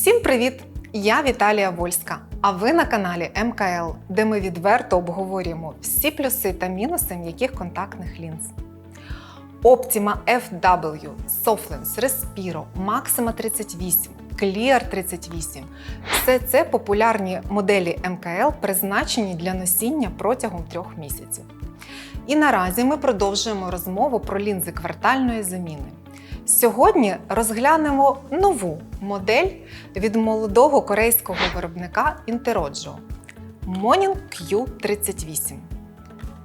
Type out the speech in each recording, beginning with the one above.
Всім привіт! Я Віталія Вольська. А ви на каналі МКЛ, де ми відверто обговорюємо всі плюси та мінуси м'яких контактних лінз. Optima FW, Soflens, Respiro, Maxima 38, Clear 38 все це популярні моделі МКЛ, призначені для носіння протягом трьох місяців. І наразі ми продовжуємо розмову про лінзи квартальної заміни. Сьогодні розглянемо нову модель від молодого корейського виробника Interojo Monin Q38.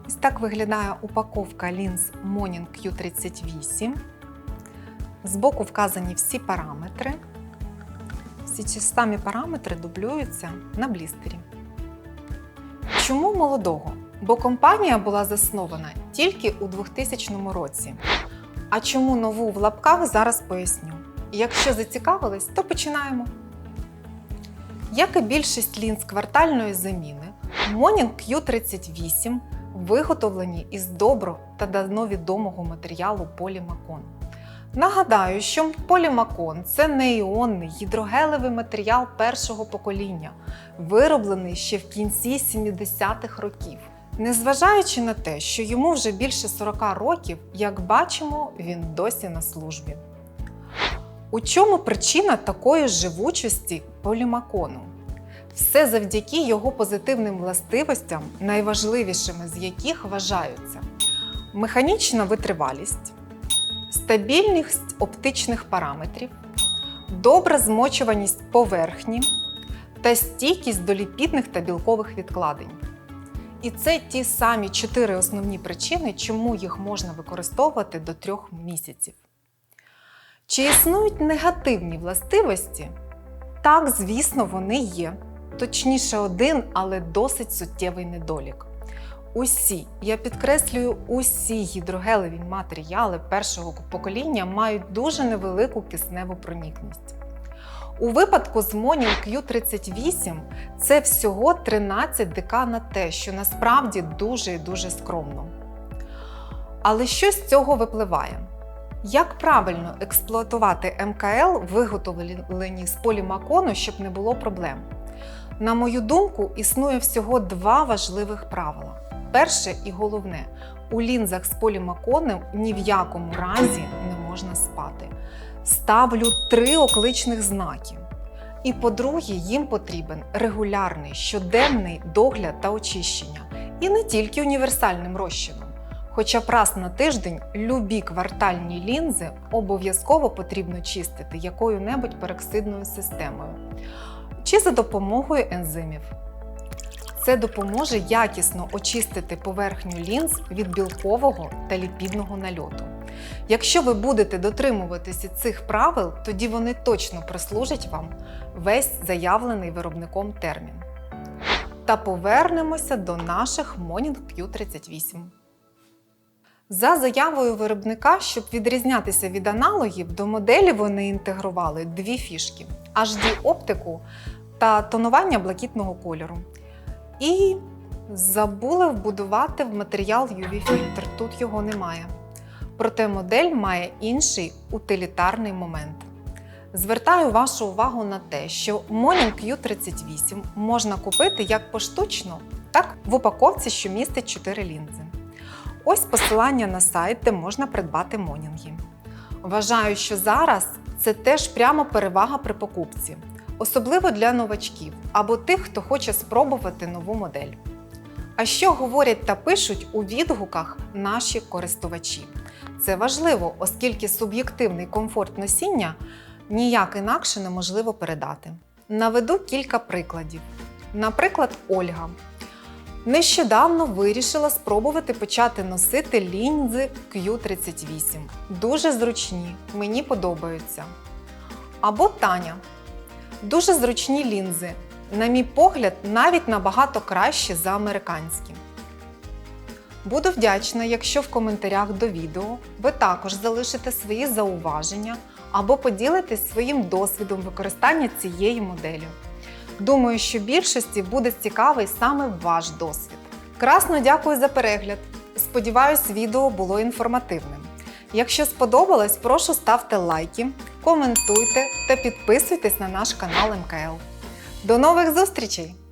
Ось так виглядає упаковка лінз Monin Q38. Збоку вказані всі параметри. Всі ці самі параметри дублюються на блістері. Чому молодого? Бо компанія була заснована тільки у 2000 році. А чому нову в лапках зараз поясню. Якщо зацікавились, то починаємо. Як і більшість лінз квартальної заміни, Monin Q38 виготовлені із добро та давно відомого матеріалу полімакон. Нагадаю, що полімакон це неіонний гідрогелевий матеріал першого покоління, вироблений ще в кінці 70-х років. Незважаючи на те, що йому вже більше 40 років, як бачимо, він досі на службі. У чому причина такої живучості полімакону? Все завдяки його позитивним властивостям, найважливішими з яких вважаються механічна витривалість, стабільність оптичних параметрів, добра змочуваність поверхні та стійкість до ліпідних та білкових відкладень. І це ті самі чотири основні причини, чому їх можна використовувати до трьох місяців. Чи існують негативні властивості? Так, звісно, вони є. Точніше, один, але досить суттєвий недолік. Усі, я підкреслюю, усі гідрогелеві матеріали першого покоління мають дуже невелику кисневу проникність. У випадку з Monin Q38 це всього 13 ДК на те, що насправді дуже і дуже скромно. Але що з цього випливає? Як правильно експлуатувати МКЛ, виготовлені з полімакону, щоб не було проблем? На мою думку, існує всього два важливих правила. Перше і головне, у лінзах з полімаконом ні в якому разі не можна спати. Ставлю три окличних знаки. І по-друге, їм потрібен регулярний щоденний догляд та очищення. І не тільки універсальним розчином. Хоча б раз на тиждень любі квартальні лінзи обов'язково потрібно чистити якою-небудь пероксидною системою чи за допомогою ензимів. Це допоможе якісно очистити поверхню лінз від білкового та ліпідного нальоту. Якщо ви будете дотримуватися цих правил, тоді вони точно прислужать вам весь заявлений виробником термін. Та повернемося до наших Monin Q38. За заявою виробника, щоб відрізнятися від аналогів, до моделі вони інтегрували дві фішки: HD-оптику та тонування блакитного кольору. І забули вбудувати в матеріал UV-фільтр. Тут його немає. Проте модель має інший утилітарний момент. Звертаю вашу увагу на те, що Monin Q38 можна купити як поштучно, так в упаковці, що містить 4 лінзи. Ось посилання на сайт, де можна придбати монінги. Вважаю, що зараз це теж прямо перевага при покупці, особливо для новачків або тих, хто хоче спробувати нову модель. А що говорять та пишуть у відгуках наші користувачі? Це важливо, оскільки суб'єктивний комфорт носіння ніяк інакше неможливо передати. Наведу кілька прикладів. Наприклад, Ольга нещодавно вирішила спробувати почати носити лінзи Q38. Дуже зручні, мені подобаються. Або Таня. Дуже зручні лінзи. На мій погляд, навіть набагато краще за американські. Буду вдячна, якщо в коментарях до відео ви також залишите свої зауваження або поділитесь своїм досвідом використання цієї моделі. Думаю, що більшості буде цікавий саме ваш досвід. Красно дякую за перегляд. Сподіваюсь, відео було інформативним. Якщо сподобалось, прошу ставте лайки, коментуйте та підписуйтесь на наш канал МКЛ. До нових зустрічей!